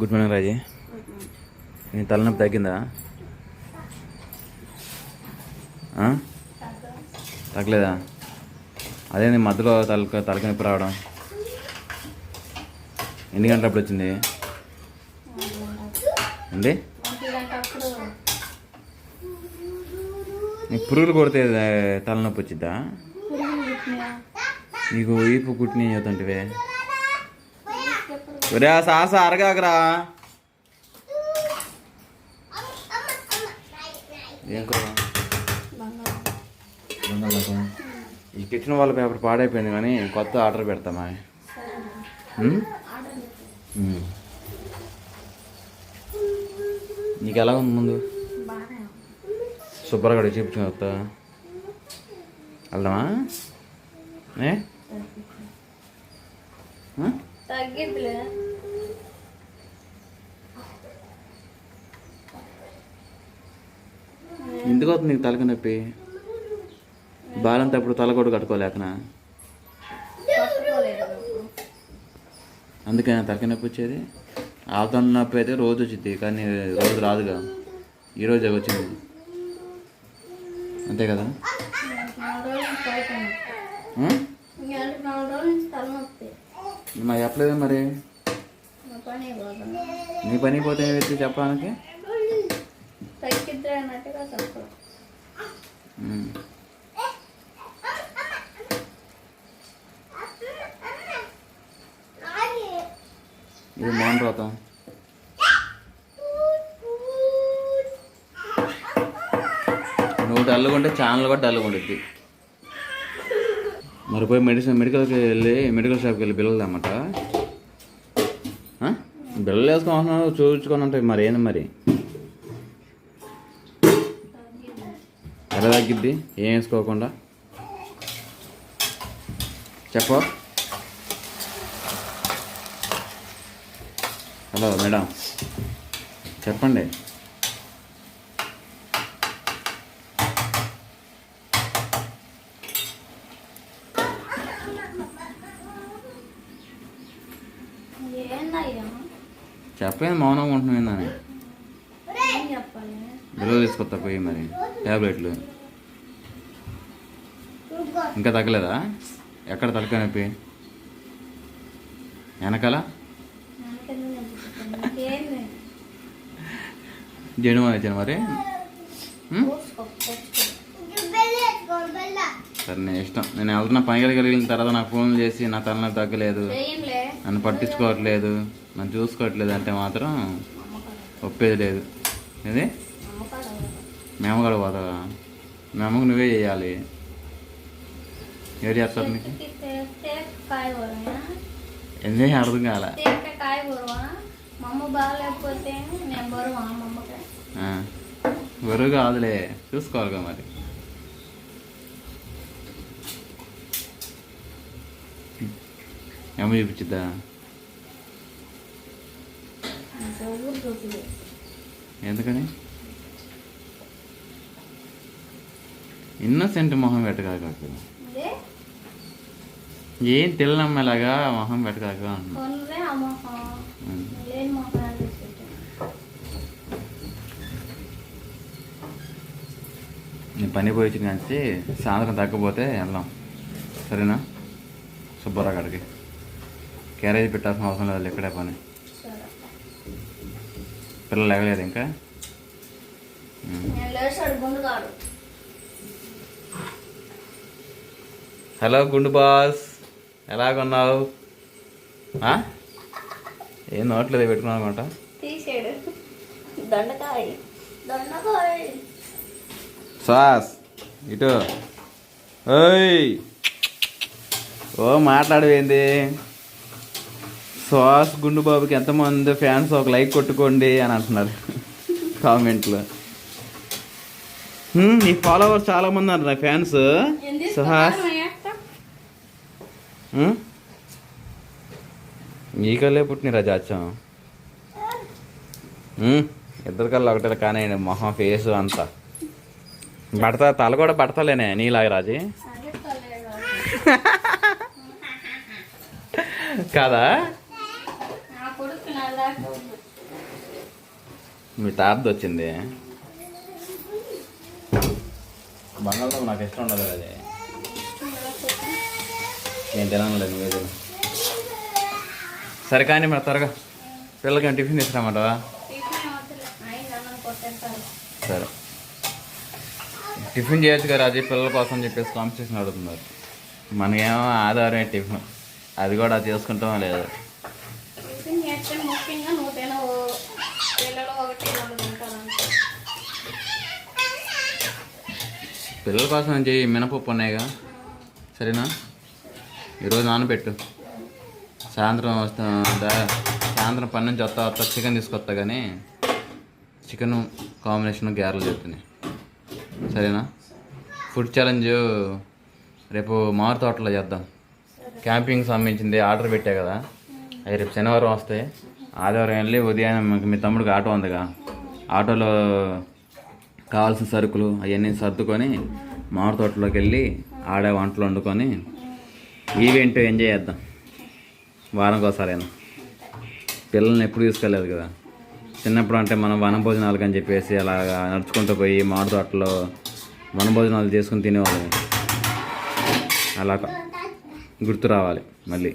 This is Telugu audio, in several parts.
గుడ్ మార్నింగ్ రాజీ. నీ తలనొప్పి తగ్గిందా? తగ్గలేదా? అదే నీ మధ్యలో తల తలకి నొప్పి రావడం. ఎన్ని గంటలప్పుడు వచ్చింది? అండి అప్పుడు నీకు పురుగులు కొడితే తలనొప్పి వచ్చిద్దా? నీకు ఈపు కుట్టిన చదువుతుంటివే ఒరే ఆ సాస అరగాకరా ఏం కూర. ఈ కిచెన్ వాళ్ళ పేపర్ పాడైపోయింది కానీ కొత్త ఆర్డర్ పెడతామా. నీకు ఎలా ఉంది ముందు. శుభ్రంగా చూపించుకుని వస్తా వెళ్దామా ఏ? తగ్గిద్దిలే. ఎందుకు అవుతుంది నీకు తలక నొప్పి? బాలంతా ఇప్పుడు తల కూడా కట్టుకోలేకనా? పట్టుకోలేదు అప్పుడు. అందుకే తలక నొప్పి వచ్చేది. ఆవుతా నొప్పి అయితే రోజు వచ్చింది కానీ రోజు రాదుగా. ఈరోజే వచ్చింది. అంతే కదా? మరి చెప్పలేదా మరి? నా పని పోతే వ్యక్తి చెప్పడానికి. ఇది మౌన వ్రతం. నువ్వు డల్లుకుంటే ఛానల్ కూడా డల్లుకుంటుంది మరి పోయి మెడిసిన్ మెడికల్కి వెళ్ళి మెడికల్ షాప్కి వెళ్ళి బిల్లలు తెమ్మంట? బిల్లలు వేసుకోవాలన్నా చూపించుకొని ఉంటాయి మరి ఏంది మరి? ఎలా తగ్గిద్ది? ఏం వేసుకోకుండా? చెప్పు. Hello madam. చెప్పండి. చెప్పేది మౌనంగా ఉంటున్నాను బిల్లలు తీసుకొస్తా పోయి మరి ట్యాబ్లెట్లు ఇంకా తగ్గలేదా? ఎక్కడ తలకాయ నొప్పి? వెనకాల? జనుమ వచ్చాను మరి. సరే నేను ఇష్టం. నేను వెళ్తున్నా. పని కలిగిన తర్వాత నాకు ఫోన్ చేసి నా తలనొప్పి తగ్గలేదు. నన్ను పట్టించుకోవట్లేదు నన్ను చూసుకోవట్లేదు అంటే మాత్రం ఒప్పేది లేదు. నమ్మకాలు మేము కూడా పోతావా మేము నువ్వే చేయాలి. ఎవరు చేస్తారు నీకు? ఎందుకు అర్థం కాల? బరువా కాదులే. చూసుకోవాలిగా మరి. ఏమో చూపించిద్దా ఎందుకని ఇన్నోసెంట్ మొహం పెట్టకాక ఏం? తెల్లనమ్మలాగా మొహం పెట్టకాక నేను పని పోయి కానీ సాయంత్రం తగ్గపోతే వెళ్దాం. సరేనా? సుబ్బారావు కాడికి క్యారేజ్ పెట్టాల్సిన అవసరం లేదు ఇక్కడే పని. పిల్లలు లేవలేదు ఇంకా? హలో గుండు బాస్ ఎలాగున్నావు? ఆ? ఏం నోట్లేదు పెట్టుకున్నావు అనమాట తీసాడు. దొండకాయ. దొండకాయ. సాస్ ఇటు. ఓయ్. ఓ మాట్లాడవేంది సాస్ గుండు బాబుకి ఎంతమంది ఫ్యాన్స్ ఒక లైక్ కొట్టుకోండి అని అంటున్నారు కామెంట్లో. నీ ఫాలోవర్స్ చాలా మంది అంటున్నారు ఫ్యాన్స్. సుహాస్. హ్మ్? నీకల్లే పుట్టినరా జాచం. ఇద్దరు కల్లా ఒకటే కానీ మొహం ఫేస్ అంతా. పడతా తల కూడా పడతలేనే నీలాగా రాజీ. కాదా. నా నా మీ తాతది వచ్చింది. బంగాళదుంప నాకు ఇష్టం ఉండదు అది. నేను తినలేదు లేదు సరే కానీ మరి త్వరగా పిల్లలకి టిఫిన్ తీసుకురామంటావా సరే. టిఫిన్ చేయొచ్చు కదా అది పిల్లల కోసం చెప్పేసి కాంపిటీషన్ అడుగుతున్నారు. మనకేమో ఆధారమే టిఫిన్. అది కూడా చేసుకుంటాం లేదు. ముఖ్యంగా పిల్లలు ఒకటి రెండు పిల్లల కోసం చెయ్యి? మినపప్పు ఉన్నాయిగా. సరేనా? ఈరోజు నానబెట్టు. సాయంత్రం వస్తా సాయంత్రం పని నుంచి వస్తా వస్తా చికెన్ తీసుకొస్తా కానీ చికెన్ కాంబినేషన్ గ్యారెలు చెప్తున్నాయి సరేనా? ఫుడ్ ఛాలెంజ్ రేపు మామిడి తోటలో చేద్దాం. క్యాంపింగ్ సంబంధించింది ఆర్డర్ పెట్టా కదా. అవి రేపు శనివారం వస్తాయి ఆదివారం వెళ్ళి ఉదయం మీ తమ్ముడికి ఆటో ఉందిగా. ఆటోలో కావాల్సిన సరుకులు అవన్నీ సర్దుకొని మామిడి తోటలోకి వెళ్ళి ఆడే వంటలు వండుకొని ఈవెంట్ ఎంజాయ్ చేద్దాం. వారంకి ఒకసారైనా పిల్లల్ని ఎప్పుడు తీసుకెళ్ళలేదు కదా. చిన్నప్పుడు అంటే మనం వనభోజనాలకు అని చెప్పేసి అలాగా నడుచుకుంటూ పోయి మామిడి తోటలో వనభోజనాలు చేసుకుని తినేవాళ్ళం అలా గుర్తు రావాలి మళ్ళీ.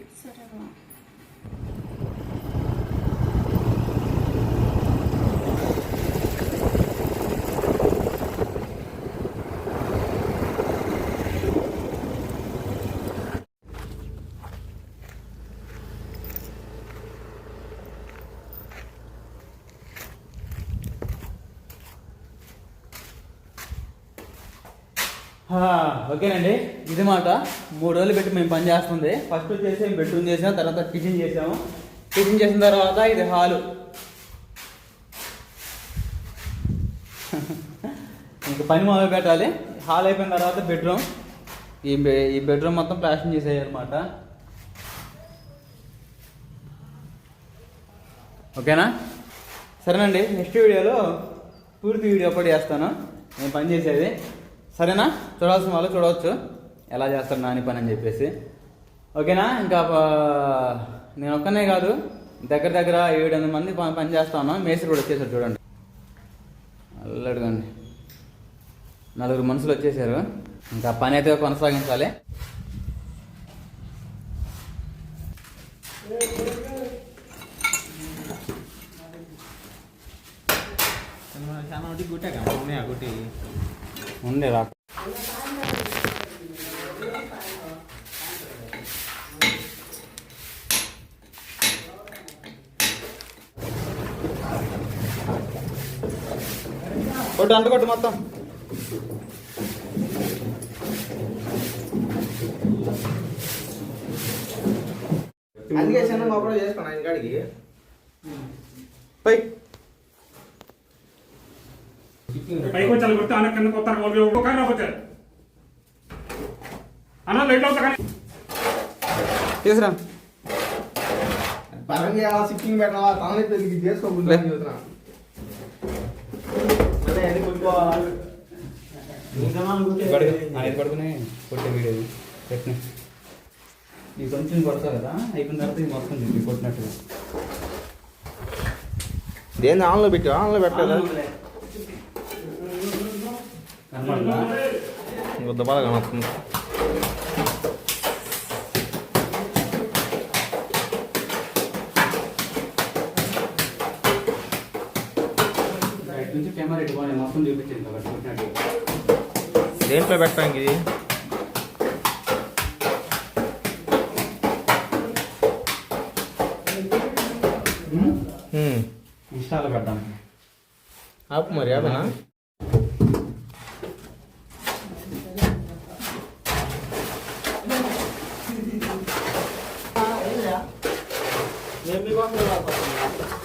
ఓకేనండి. ఇది మాట. మూడు రోజులు పెట్టి మేము పని చేస్తుంది. ఫస్ట్ వచ్చేసి బెడ్రూమ్ చేసాం తర్వాత కిచెన్ చేసాము. కిచెన్ చేసిన తర్వాత ఇది హాలు. ఇంకా పని మొదలు పెట్టాలి. హాల్ అయిపోయిన తర్వాత బెడ్రూమ్ ఈ బె- ఈ బెడ్రూమ్ మొత్తం ప్లాస్టింగ్ చేసేయాలన్నమాట. ఓకేనా? సరేనండి. నెక్స్ట్ వీడియోలో పూర్తి వీడియో అప్లోడ్ చేస్తాను. నేను పని చేసేది. సరేనా? చూడాల్సిన వాళ్ళు చూడవచ్చు. ఎలా చేస్తారు నాని పని అని చెప్పేసి. ఓకేనా? ఇంకా నేను ఒక్కనే కాదు. దగ్గర దగ్గర ఏడు ఎనిమిది మంది పని పని చేస్తాను మేస్త్రి కూడా వచ్చేసారు చూడండి. అల్లడుగండి నలుగురు మనుషులు వచ్చేసారు. ఇంకా పని అయితే కొనసాగించాలి. ఉండే రా కొట్టు అంట కొట్టు మొత్తం. అందుకే చిన్న మొక్కలు చేసుకున్నా ఆయన కాడికి పై. పైకి వచ్చి అలా కొడితే వాళ్ళు ఒక్కొక్క ఆయన వచ్చారు అన్న లైట్ అవుతా కానీ తీసురా. పరంగా ఎలా సిట్టింగ్ పెట్టాలా? చేసుకోకుండా కొట్టుకోవాలా. కొట్టే వీడియో పెట్టిన. ఈ కొంచెం కదా అయిపోయిన తర్వాత ఇది మొత్తం కొట్టినట్టుగా. దేన్ని ఆన్లో పెట్టి ఆన్లో పెట్టాలా చూపించింది కాబట్టి కొట్టినట్టుగా దేంట్లో పెట్టడానికి ఇది? ఇన్స్టాలో పెట్టడానికి ఆపు మరి ఆపేనా? 没没关系到老们